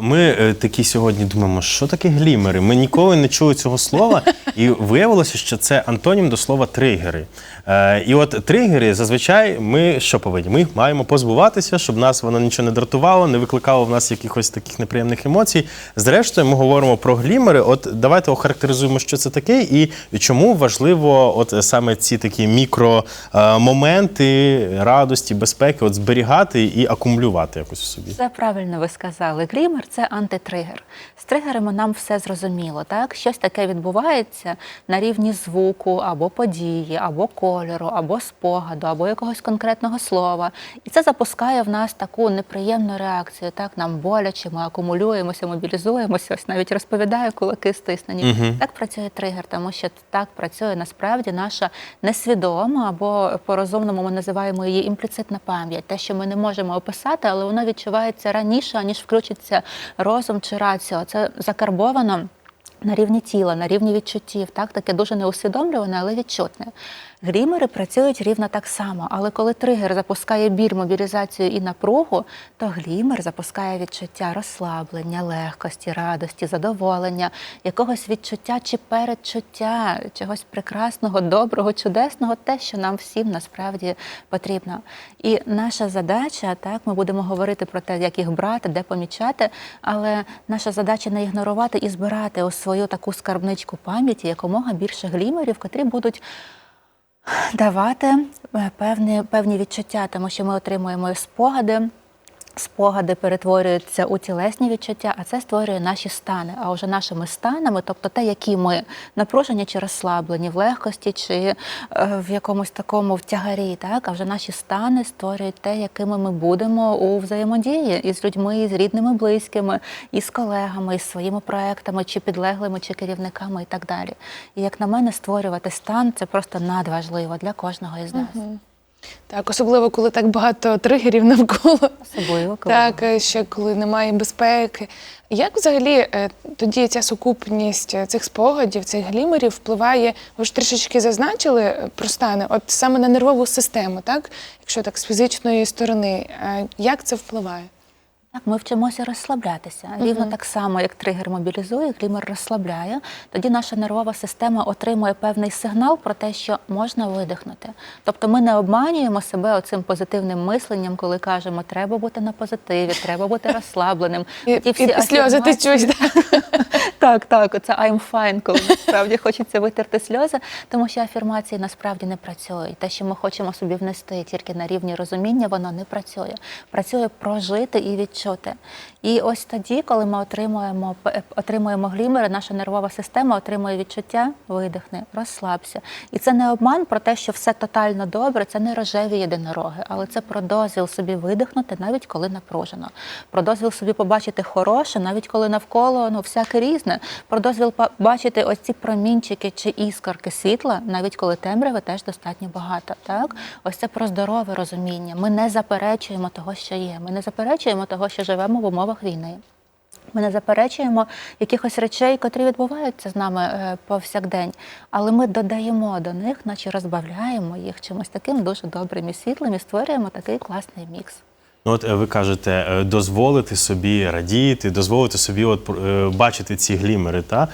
ми е, такі сьогодні думаємо, що таке глімери? Ми ніколи не чули цього слова, і виявилося, що це антонім до слова тригери. Е, і от тригери зазвичай ми що повинні? Ми маємо позбуватися, щоб нас воно нічого не дратувало, не викликало в нас якихось таких неприємних емоцій. Зрештою, ми говоримо про глімери. От давайте охарактеризуємо, що це таке, і чому важливо, от саме ці такі мікромоменти радості, безпеки, от зберігати і акумулювати якось в собі. Це правильно ви сказали. Глімер це антитригер. З тригерами нам все зрозуміло. Так, щось таке відбувається на рівні звуку або події, або кольору, або спогаду, або якогось конкретного слова. І це запускає в нас таку неприємну реакцію. Так, нам боляче, ми акумулюємося, мобілізуємося. Ось навіть розповідаю, кулаки стиснені. Так працює тригер, тому що так працює насправді наша несвідома або по-розумному ми називаємо її імпліцитна пам'ять, те, що ми не можемо описати, але воно відчувається раніше, аніж включиться розум чи раціо. Це закарбовано. На рівні тіла, на рівні відчуттів, так таке дуже неусвідомлюване, але відчутне. Грімери працюють рівно так само, але коли тригер запускає біль, мобілізацію і напругу, то глімер запускає відчуття розслаблення, легкості, радості, задоволення, якогось відчуття чи передчуття, чогось прекрасного, доброго, чудесного, те, що нам всім насправді потрібно. І наша задача, так, ми будемо говорити про те, як їх брати, де помічати, але наша задача не ігнорувати і збирати у свою таку скарбничку пам'яті якомога більше глімерів, котрі будуть давати е, певні, певні відчуття, тому що ми отримуємо спогади. Спогади перетворюються у тілесні відчуття, а це створює наші стани. А вже нашими станами, тобто те, які ми напружені чи розслаблені, в легкості чи е, в якомусь такому втягарі, так а вже наші стани створюють те, якими ми будемо у взаємодії із людьми, із рідними, близькими, із колегами, із своїми проектами, чи підлеглими, чи керівниками, і так далі. І як на мене, створювати стан це просто надважливо для кожного із нас. Так, особливо коли так багато тригерів навколо. Особливо коли Так, ще коли немає безпеки. Як взагалі е, тоді ця сукупність е, цих спогадів, цих глімерів впливає, ви ж трішечки зазначили е, про стани, от саме на нервову систему, так? Якщо так з фізичної сторони, як це впливає? Так, ми вчимося розслаблятися. Рівно так само, як тригер мобілізує, клімер розслабляє. Тоді наша нервова система отримує певний сигнал про те, що можна видихнути. Тобто ми не обманюємо себе оцим позитивним мисленням, коли кажемо, треба бути на позитиві, треба бути розслабленим. І, Ті всі і сльози течуть. так? так, так, оце I'm fine, коли насправді хочеться витерти сльози, тому що афірмації насправді не працюють. Те, що ми хочемо собі внести тільки на рівні розуміння, воно не працює. Працює прожити і відчути. І ось тоді, коли ми отримуємо п- отримуємо глімери, наша нервова система отримує відчуття, видихни, розслабся. І це не обман про те, що все тотально добре, це не рожеві єдинороги, але це про дозвіл собі видихнути, навіть коли напружено. Про дозвіл собі побачити хороше, навіть коли навколо ну всяке різне. Про дозвіл бачити ось ці промінчики чи іскорки світла, навіть коли темряви теж достатньо багато. Так, ось це про здорове розуміння. Ми не заперечуємо того, що є. Ми не заперечуємо того, що живемо в умовах війни. Ми не заперечуємо якихось речей, котрі відбуваються з нами е, повсякдень, але ми додаємо до них, наче розбавляємо їх чимось таким дуже добрим і світлим і створюємо такий класний мікс. Ну, от е, ви кажете, е, дозволити собі радіти, дозволити собі от, е, бачити ці глімери. Та?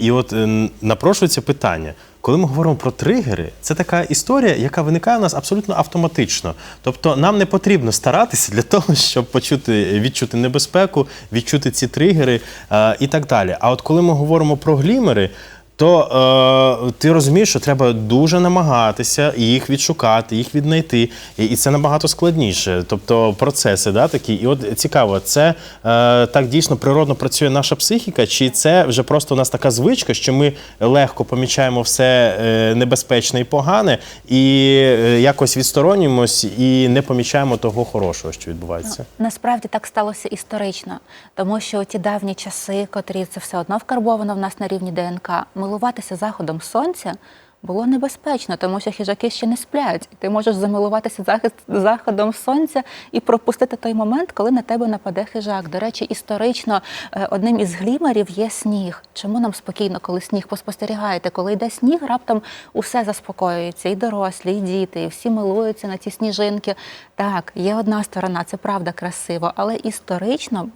І от напрошується питання. Коли ми говоримо про тригери, це така історія, яка виникає у нас абсолютно автоматично. Тобто нам не потрібно старатися для того, щоб почути, відчути небезпеку, відчути ці тригери е, і так далі. А от коли ми говоримо про глімери, то е, ти розумієш, що треба дуже намагатися їх відшукати, їх віднайти, і, і це набагато складніше. Тобто процеси, да, такі. І от цікаво, це е, так дійсно природно працює наша психіка, чи це вже просто у нас така звичка, що ми легко помічаємо все е, небезпечне і погане, і е, якось відсторонюємось і не помічаємо того хорошого, що відбувається. Насправді так сталося історично, тому що ті давні часи, котрі це все одно вкарбовано в нас на рівні ДНК, милуватися заходом сонця було небезпечно, тому що хижаки ще не сплять. Ти можеш замилуватися заходом сонця і пропустити той момент, коли на тебе нападе хижак. До речі, історично е, одним із глімерів є сніг. Чому нам спокійно, коли сніг поспостерігаєте? Коли йде сніг, раптом усе заспокоюється, і дорослі, і діти, і всі милуються на ті сніжинки. Так, є одна сторона, це правда красиво, але історично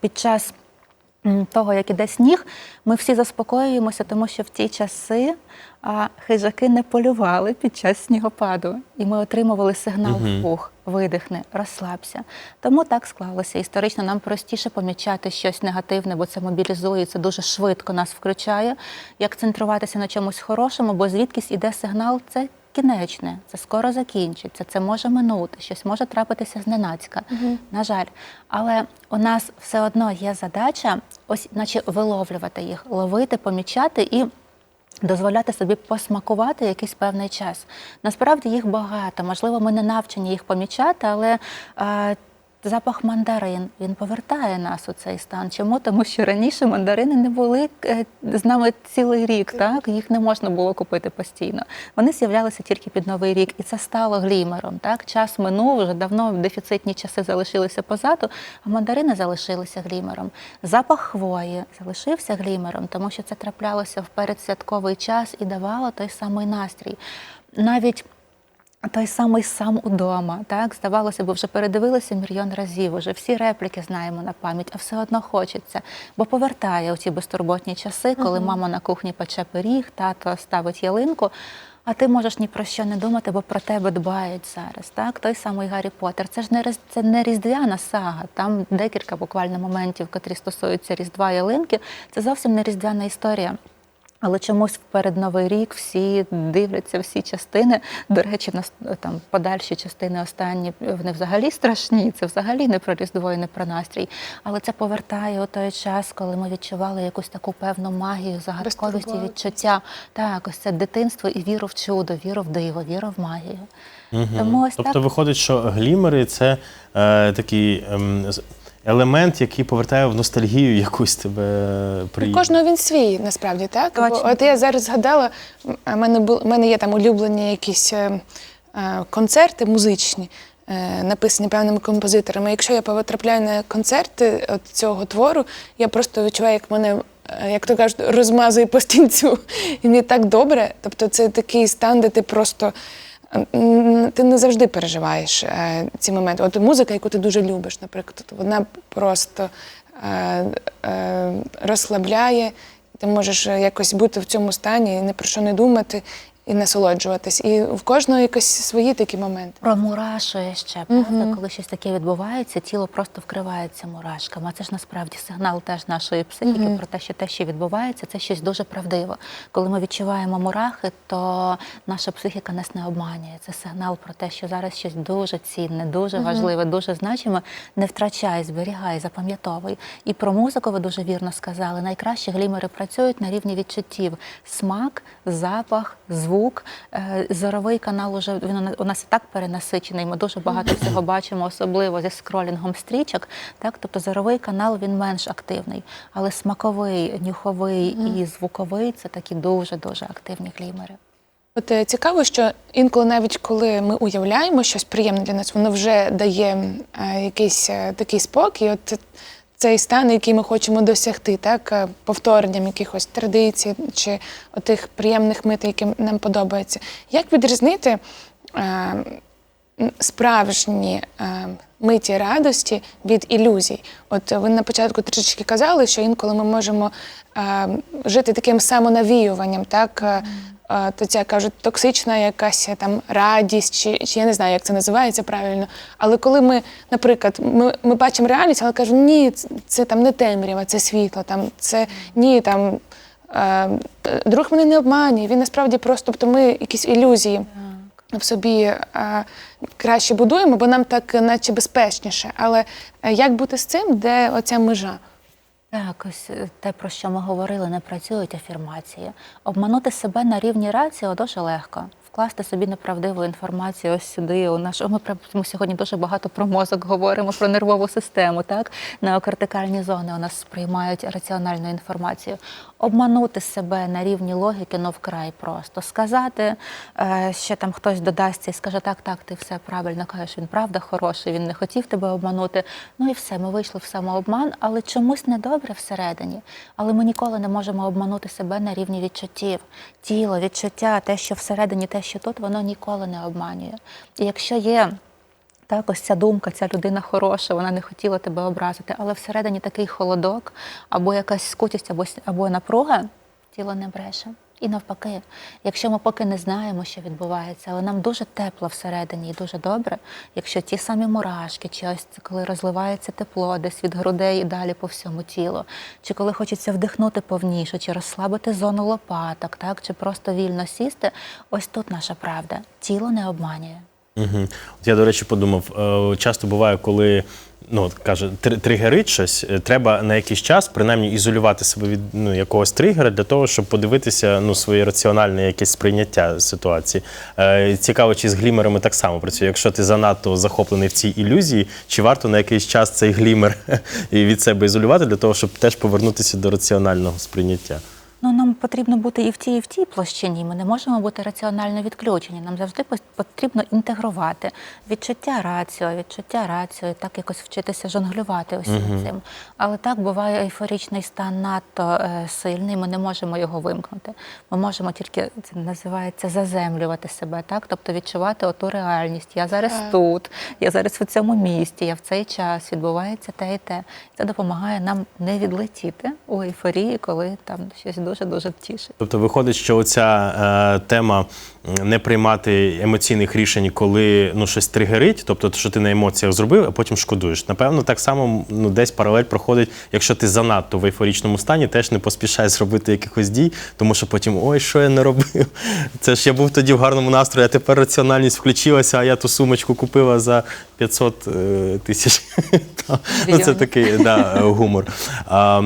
під час того, як іде сніг, ми всі заспокоюємося, тому що в ті часи а, хижаки не полювали під час снігопаду, і ми отримували сигнал «Фух, видихни, розслабся. Тому так склалося. Історично нам простіше помічати щось негативне, бо це мобілізує, це дуже швидко нас включає. Як центруватися на чомусь хорошому, бо звідкись іде сигнал, це кінечне, це скоро закінчиться, це може минути, щось може трапитися зненацька. На жаль. Але у нас все одно є задача, ось, наче виловлювати їх, ловити, помічати і. Дозволяти собі посмакувати якийсь певний час. Насправді їх багато. Можливо, ми не навчені їх помічати, але е, запах мандарин він повертає нас у цей стан. Чому? Тому що раніше мандарини не були е, з нами цілий рік, так їх не можна було купити постійно. Вони з'являлися тільки під новий рік, і це стало глімером. Так, час минув вже давно дефіцитні часи залишилися позаду, а мандарини залишилися глімером. Запах хвої залишився глімером, тому що це траплялося в передсвятковий час і давало той самий настрій. Навіть той самий сам удома, так здавалося б, вже передивилися мільйон разів. Уже всі репліки знаємо на пам'ять, а все одно хочеться, бо повертає у ті безтурботні часи, коли мама на кухні пече пиріг, тато ставить ялинку. А ти можеш ні про що не думати, бо про тебе дбають зараз. Так, той самий Гаррі Поттер. Це ж не різ- це не різдвяна сага. Там декілька буквально моментів, котрі стосуються різдва ялинки. Це зовсім не різдвяна історія. Але чомусь перед Новий рік всі дивляться всі частини. До речі, нас там подальші частини останні вони взагалі страшні. Це взагалі не про різдво і не про настрій. Але це повертає у той час, коли ми відчували якусь таку певну магію, загадковість і відчуття. Так, ось це дитинство і віру в чудо, віру в диво, віру в магію. Тому ось Тобто так. виходить, що глімери це е, такий ем, з- елемент, який повертає в ностальгію якусь тебе при У кожного він свій, насправді, так? Бо Точно. от я зараз згадала, а в мене, бу- в мене є там улюблені якісь е, е, концерти музичні, е, написані певними композиторами. Якщо я потрапляю на концерти от цього твору, я просто відчуваю, як мене. е, Як то кажуть, розмазує по стінцю, і мені так добре. Тобто, це такий стан, де ти просто ти не завжди переживаєш е, ці моменти. От музика, яку ти дуже любиш, наприклад, вона просто е, е, розслабляє, ти можеш якось бути в цьому стані, ні про що не думати і насолоджуватись. І в кожного якось свої такі моменти. Промурашує ще, правда? Коли щось таке відбувається, тіло просто вкривається мурашками. А це ж насправді сигнал теж нашої психіки про те, що те, що відбувається, це щось дуже правдиво. Коли ми відчуваємо мурахи, то наша психіка нас не обманює. Це сигнал про те, що зараз щось дуже цінне, дуже важливе, дуже значиме. Не втрачай, зберігай, запам'ятовуй. І про музику ви дуже вірно сказали. Найкращі глімери працюють на рівні відчуттів: смак, запах, звук. Е, Зоровий канал уже він у нас і так перенасичений. Ми дуже багато всього бачимо, особливо зі скролінгом стрічок. Так, тобто зоровий канал він менш активний, але смаковий, нюховий і звуковий це такі дуже дуже активні глімери. От е, цікаво, що інколи, навіть коли ми уявляємо щось приємне для нас, воно вже дає е, якийсь е, такий спокій. От цей стан, який ми хочемо досягти, так е, повторенням якихось традицій чи отих приємних мит, які нам подобаються. Як відрізнити е, справжні е, миті радості від ілюзій? От ви на початку трішечки казали, що інколи ми можемо е, жити таким самонавіюванням, так? е, то ця кажуть, токсична якась е, там радість, чи, чи я не знаю, як це називається правильно. Але коли ми, наприклад, ми, ми бачимо реальність, але кажемо, ні, це, це там не темрява, це світло, там це ні, там е, друг мене не обманює, він насправді просто, тобто ми якісь ілюзії в собі е, краще будуємо, бо нам так, наче безпечніше. Але як бути з цим, де оця межа? Так, ось е, те, про що ми говорили, не працюють афірмації. Обманути себе на рівні раціо дуже легко. вкласти собі неправдиву інформацію ось сюди. У наш ми про- ми сьогодні дуже багато про мозок говоримо, про нервову систему. Так неокортикальні зони у нас сприймають раціональну інформацію. Обманути себе на рівні логіки, ну вкрай просто сказати, е, ще там хтось додасться і скаже, так, так, ти все правильно кажеш, він правда хороший, він не хотів тебе обманути. Ну і все, ми вийшли в самообман, але чомусь недобре всередині. Але ми ніколи не можемо обманути себе на рівні відчуттів. Тіло, відчуття, те, що всередині, те, що тут, воно ніколи не обманює. І якщо є так, ось ця думка, ця людина хороша, вона не хотіла тебе образити, але всередині такий холодок, або якась скутість, або, або напруга, тіло не бреше. І навпаки, якщо ми поки не знаємо, що відбувається, але нам дуже тепло всередині і дуже добре, якщо ті самі мурашки, чи ось коли розливається тепло десь від грудей і далі по всьому тілу, чи коли хочеться вдихнути повніше, чи розслабити зону лопаток, так, чи просто вільно сісти, ось тут наша правда. Тіло не обманює. Угу. От я, до речі, подумав, е, часто буває, коли ну, каже, тригерить щось, е, треба на якийсь час принаймні ізолювати себе від ну, якогось тригера для того, щоб подивитися ну, своє раціональне якесь сприйняття ситуації. Е, цікаво, чи з глімерами так само працює. Якщо ти занадто захоплений в цій ілюзії, чи варто на якийсь час цей глімер від себе ізолювати для того, щоб теж повернутися до раціонального сприйняття? Ну, нам потрібно бути і в тій, і в тій площині. Ми не можемо бути раціонально відключені. Нам завжди потрібно інтегрувати відчуття раціо, відчуття раціо, і так якось вчитися жонглювати усім цим. Але так буває ейфоричний стан надто е, сильний. Ми не можемо його вимкнути. Ми можемо тільки це називається заземлювати себе, так тобто відчувати оту реальність. Я зараз Так. тут, я зараз у цьому місті, я в цей час відбувається те і те. Це допомагає нам не відлетіти у ейфорії, коли там щось дуже дуже тішить. Тобто виходить, що оця е, тема не приймати емоційних рішень, коли ну щось тригерить, тобто що ти на емоціях зробив, а потім шкодуєш. Напевно, так само ну десь паралель проходить, якщо ти занадто в ейфорічному стані, теж не поспішай зробити якихось дій, тому що потім ой, що я не робив. Це ж я був тоді в гарному настрої, а тепер раціональність включилася, а я ту сумочку купила за 500 е, тисяч. Ну, це такий да, е, гумор. А,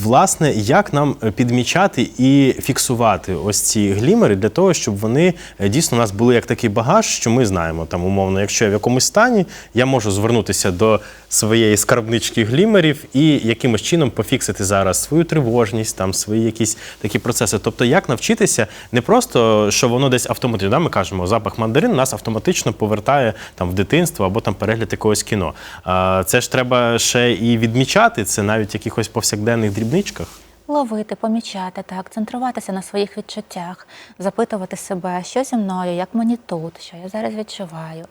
власне, як нам підмічати і фіксувати ось ці глімери для того, щоб вони е, дійсно у нас були як такий багаж, що ми знаємо там умовно, якщо я в якомусь стані, я можу звернутися до своєї скарбнички глімерів і якимось чином пофіксити зараз свою тривожність, там свої якісь такі процеси. Тобто, як навчитися не просто, що воно десь автоматично, да, ми кажемо, запах мандарин нас автоматично повертає там в дитинство або там перегляд якогось кіно. Це ж треба ще і відмічати це навіть в якихось повсякденних дрібничках. Ловити, помічати, так, центруватися на своїх відчуттях, запитувати себе, що зі мною, як мені тут, що я зараз відчуваю,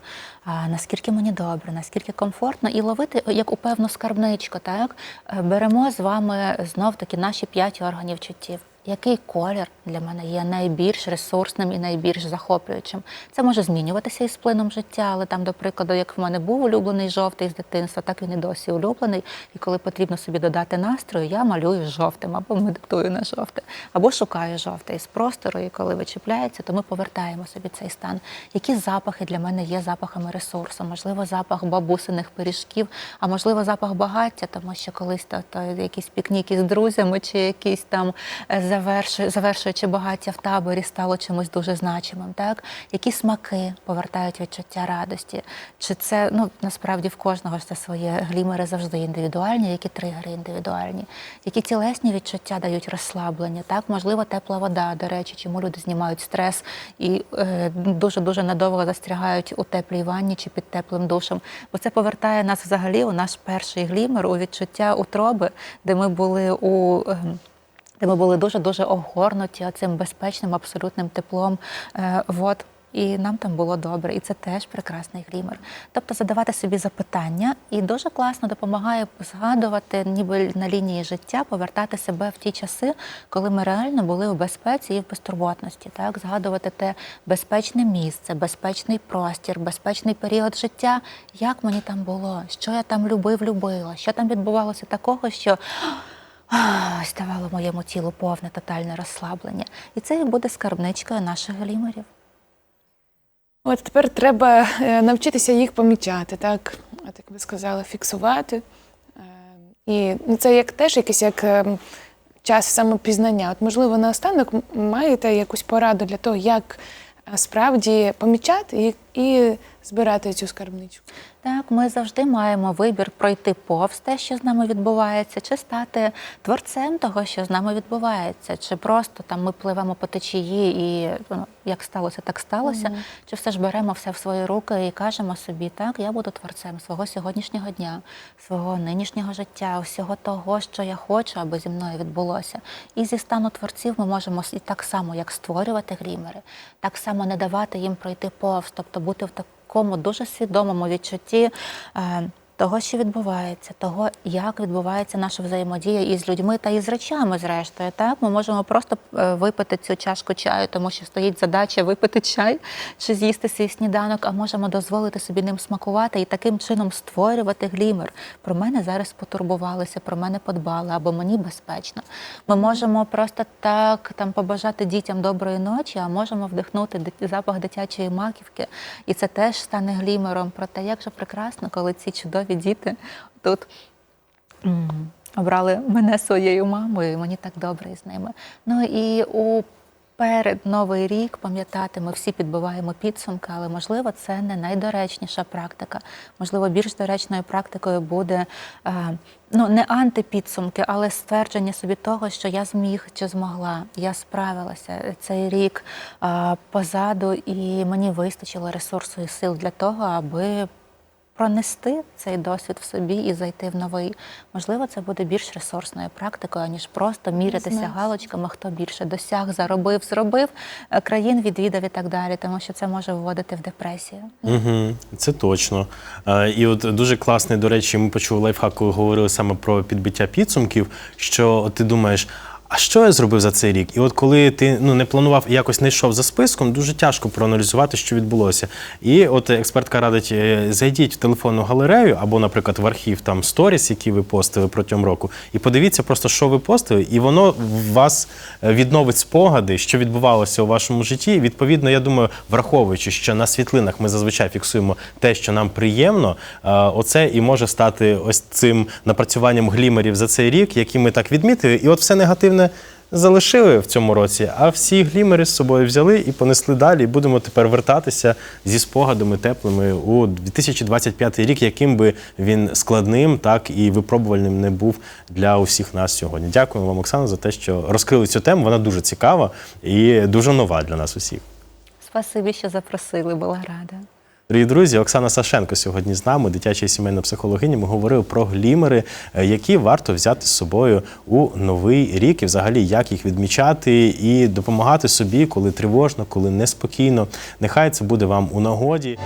а, наскільки мені добре, наскільки комфортно, і ловити як у певну скарбничку. Так? Е, Беремо з вами знов таки наші п'ять органів чуттів. Який колір для мене є найбільш ресурсним і найбільш захоплюючим? Це може змінюватися із плином життя, але там, до прикладу, як в мене був улюблений жовтий з дитинства, так він і досі улюблений. І коли потрібно собі додати настрою, я малюю жовтим або медитую на жовте, або шукаю жовте із простору. І коли вичіпляється, то ми повертаємо собі цей стан. Які запахи для мене є запахами ресурсу? Можливо, запах бабусиних пиріжків, а можливо, запах багаття, тому що колись то, то якісь пікніки з друзями, чи якісь там е, завершуючи багаття в таборі, стало чимось дуже значимим. Так? Які смаки повертають відчуття радості? Чи це ну насправді в кожного ж це своє глімери завжди індивідуальні, які тригери індивідуальні, які тілесні відчуття дають розслаблення? Так, можливо, тепла вода, до речі, чому люди знімають стрес і дуже дуже надовго застрягають у теплій ванні чи під теплим душем. Бо це повертає нас взагалі у наш перший глімер, у відчуття утроби, де ми були у. ем, де ми були дуже дуже огорнуті цим безпечним абсолютним теплом е, вод. І нам там було добре, і це теж прекрасний глімер. Тобто задавати собі запитання і дуже класно допомагає згадувати, ніби на лінії життя, повертати себе в ті часи, коли ми реально були у безпеці і в безтурботності. Так, згадувати те безпечне місце, безпечний простір, безпечний період життя, як мені там було, що я там любив, любила, що там відбувалося такого, що. Ось моєму тілу повне тотальне розслаблення. І це буде скарбничкою наших глімерів. От тепер треба е, навчитися їх помічати, так, от як ви сказали, фіксувати. Е, І ну, це як теж якийсь як ем, час самопізнання. От, можливо, наостанок маєте якусь пораду для того, як е, справді помічати і, і збирати цю скарбничку? Так, ми завжди маємо вибір пройти повз те, що з нами відбувається, чи стати творцем того, що з нами відбувається, чи просто там ми пливемо по течії і ну, як сталося, так сталося, чи все ж беремо все в свої руки і кажемо собі, так, я буду творцем свого сьогоднішнього дня, свого нинішнього життя, усього того, що я хочу, аби зі мною відбулося. І зі стану творців ми можемо і так само, як створювати глімери, так само не давати їм пройти повз, тобто бути в такому дуже свідомому відчутті. е, того, що відбувається, того, як відбувається наша взаємодія із людьми та із речами, зрештою. Так, ми можемо просто е, випити цю чашку чаю, тому що стоїть задача випити чай чи з'їсти свій сніданок, а можемо дозволити собі ним смакувати і таким чином створювати глімер. Про мене зараз потурбувалися, про мене подбали, або мені безпечно. Ми можемо просто так там побажати дітям доброї ночі, а можемо вдихнути запах дитячої маківки, і це теж стане глімером. Про те, як же прекрасно, коли ці чудові діти тут обрали мене своєю мамою, і мені так добре із ними. Ну і у перед новий рік пам'ятати, ми всі підбиваємо підсумки, але можливо це не найдоречніша практика. Можливо, більш доречною практикою буде е, ну не антипідсумки, але ствердження собі того, що я зміг чи змогла, я справилася цей рік е, позаду, і мені вистачило ресурсу і сил для того, аби пронести цей досвід в собі і зайти в новий. Можливо, це буде більш ресурсною практикою, ніж просто мірятися галочками, хто більше досяг, заробив, зробив, е, країн відвідав і так далі, тому що це може вводити в депресію. Угу, це точно. Е, І от дуже класний, до речі, ми почули лайфхак, коли говорили саме про підбиття підсумків. Що ти думаєш, а що я зробив за цей рік? І от коли ти ну не планував і якось не йшов за списком, дуже тяжко проаналізувати, що відбулося. І от експертка радить, е, зайдіть в телефонну галерею або, наприклад, в архів там сторіс, які ви постили протягом року, і подивіться просто, що ви постили, і воно вас е, відновить спогади, що відбувалося у вашому житті. Відповідно, я думаю, враховуючи, що на світлинах ми зазвичай фіксуємо те, що нам приємно, е, оце і може стати ось цим напрацюванням глімерів за цей рік, які ми так відмітили, і от все негативне. Залишили в цьому році, а всі глімери з собою взяли і понесли далі. Будемо тепер вертатися зі спогадами теплими у 2025 рік, яким би він складним, так і випробувальним не був для усіх нас сьогодні. Дякуємо вам, Оксана, за те, що розкрили цю тему. Вона дуже цікава і дуже нова для нас усіх. Спасибі, що запросили, була рада. Дорогі друзі, Оксана Сашенко сьогодні з нами, дитяча і сімейна психологиня. Ми говорили про глімери, е, які варто взяти з собою у новий рік, і взагалі як їх відмічати і допомагати собі, коли тривожно, коли неспокійно. Нехай це буде вам у нагоді.